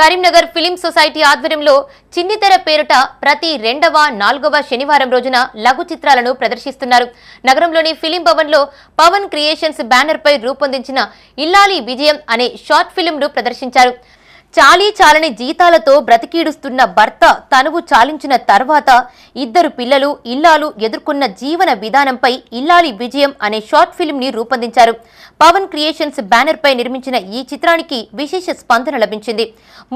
Karimnagar film society ఆధ్వర్యంలో చిన్నితెర పేరుట ప్రతి రెండవ నాలుగవ శనివారం రోజున లఘు చిత్రాలను ప్రదర్శిస్తున్నారు. నగరంలోని ఫిలిం భవన్లో పవన్ క్రియేషన్స్ బ్యానర్ పై రూపొందించిన ఇల్లాలి విజయం అనే షార్ట్ ఫిలింను ప్రదర్శించారు. చాలీ చాలని జీతాలతో బ్రతికీడుస్తున్న భర్త తనువు చాలించిన తర్వాత ఇద్దరు పిల్లలు ఇల్లాలు ఎదుర్కొన్న జీవన విధానంపై ఇల్లాలి విజయం అనే షార్ట్ ఫిల్మ్ని రూపొందించారు. పవన్ క్రియేషన్స్ బ్యానర్ పై నిర్మించిన ఈ చిత్రానికి విశేష స్పందన లభించింది.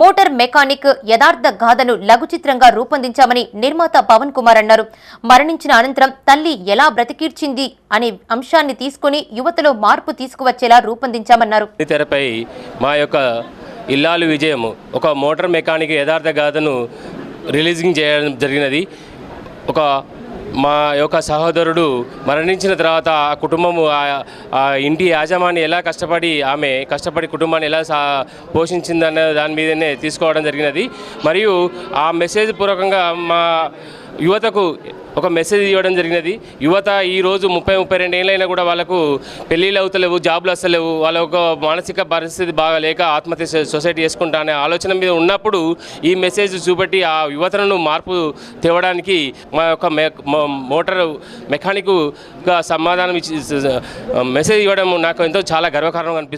మోటార్ మెకానిక్ యథార్థ గాథను లఘు చిత్రంగా రూపొందించామని నిర్మాత పవన్ కుమార్ అన్నారు. మరణించిన అనంతరం తల్లి ఎలా బ్రతికీడ్చింది అనే అంశాన్ని తీసుకుని యువతలో మార్పు తీసుకువచ్చేలా రూపొందించామన్నారు. తెరపై మా యొక్క ఇల్లాలు విజయం ఒక మోటార్ మెకానిక్ యథార్థ గాథను రిలీజింగ్ చేయడం జరిగినది. ఒక మా యొక్క సహోదరుడు మరణించిన తర్వాత ఆ కుటుంబము ఆ- ఇంటి యాజమాని ఎలా కష్టపడి ఆమె కష్టపడి కుటుంబాన్ని ఎలా సా పోషించిందనే దాని మీదనే తీసుకోవడం జరిగినది. మరియు ఆ మెసేజ్ పూర్వకంగా మా యువతకు ఒక మెసేజ్ ఇవ్వడం జరిగినది. యువత ఈ రోజు ముప్పై ముప్పై రెండు ఏళ్ళైనా కూడా వాళ్ళకు పెళ్ళిళ్ళు అవుతలేవు జాబులు వస్తలేవు వాళ్ళ ఒక మానసిక పరిస్థితి బాగా లేక ఆత్మహత్య సొసైటీ చేసుకుంటా అనే ఆలోచన మీద ఉన్నప్పుడు ఈ మెసేజ్ చూపెట్టి ఆ యువతను మార్పు తేవడానికి మా యొక్క మె మోటార్ మెకానిక్గా సమాధానం ఇచ్చి మెసేజ్ ఇవ్వడం నాకు ఎంతో చాలా గర్వకారణంగా అనిపిస్తుంది.